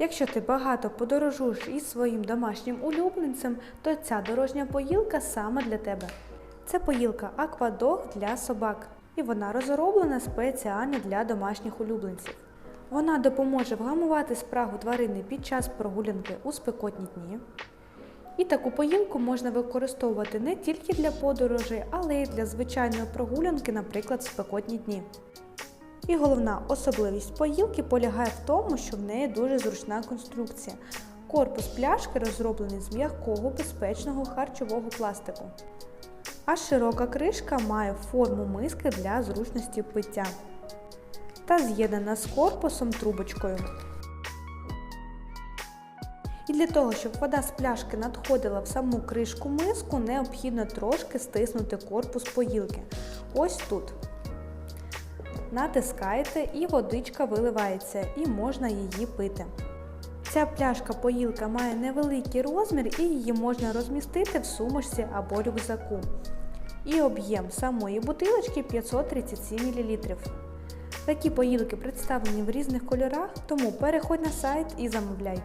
Якщо ти багато подорожуєш із своїм домашнім улюбленцем, то ця дорожня поїлка саме для тебе. Це поїлка Аквадог для собак, і вона розроблена спеціально для домашніх улюбленців. Вона допоможе вгамувати спрагу тварини під час прогулянки у спекотні дні. І таку поїлку можна використовувати не тільки для подорожей, але й для звичайної прогулянки, наприклад, в спекотні дні. І головна особливість поїлки полягає в тому, що в неї дуже зручна конструкція. Корпус пляшки розроблений з м'якого безпечного харчового пластику. А широка кришка має форму миски для зручності пиття та з'єднана з корпусом трубочкою. І для того, щоб вода з пляшки надходила в саму кришку миску, необхідно трошки стиснути корпус поїлки. Ось тут. Натискаєте і водичка виливається, і можна її пити. Ця пляшка поїлка має невеликий розмір і її можна розмістити в сумочці або рюкзаку. І об'єм самої бутилочки 537 мл. Такі поїлки представлені в різних кольорах, тому переходь на сайт і замовляй.